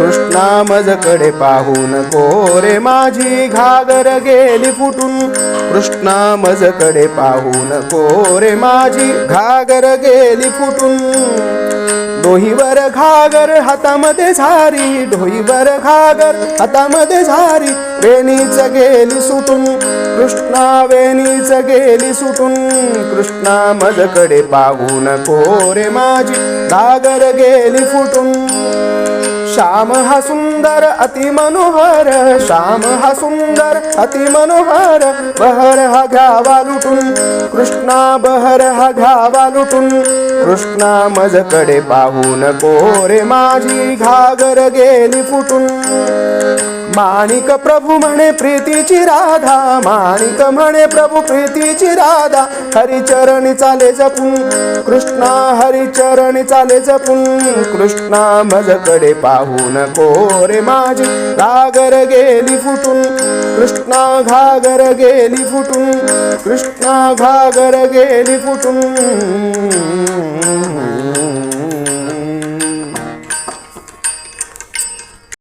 मजकडे पाहून गोरे माझी घागर गेली फुटून. कृष्णा मजकडे पाहून गोरे माझी घागर गेली फुटून. डोहीवर घागर हातामध्ये झारी डोहीवर घागर हातामध्ये झारी वेणीच गेली सुटून. कृष्णा वेणीच गेली सुटून. कृष्णा मजकडे पाहून कोरे माझी घागर गेली फुटून. श्याम हा सुंदर अति मनोहर श्याम हा सुंदर अति मनोहर बहर हा घ्यावा लुटून. कृष्णा बहर हा घ्यावा लुटून. कृष्णा मजकडे पाहून कोरे माझी घागर गेली फुटून. माणिक प्रभू म्हणे प्रीतीची राधा माणिक म्हणे प्रभू प्रीतीची राधा हरिचरणी चाले जपून. कृष्णा हरिचरणी चाले जपून. कृष्णा मजकडे पाहून कोरे माझी घागर गेली फुटून. कृष्णा घागर गेली फुटून. कृष्णा घागर गेली फुटून.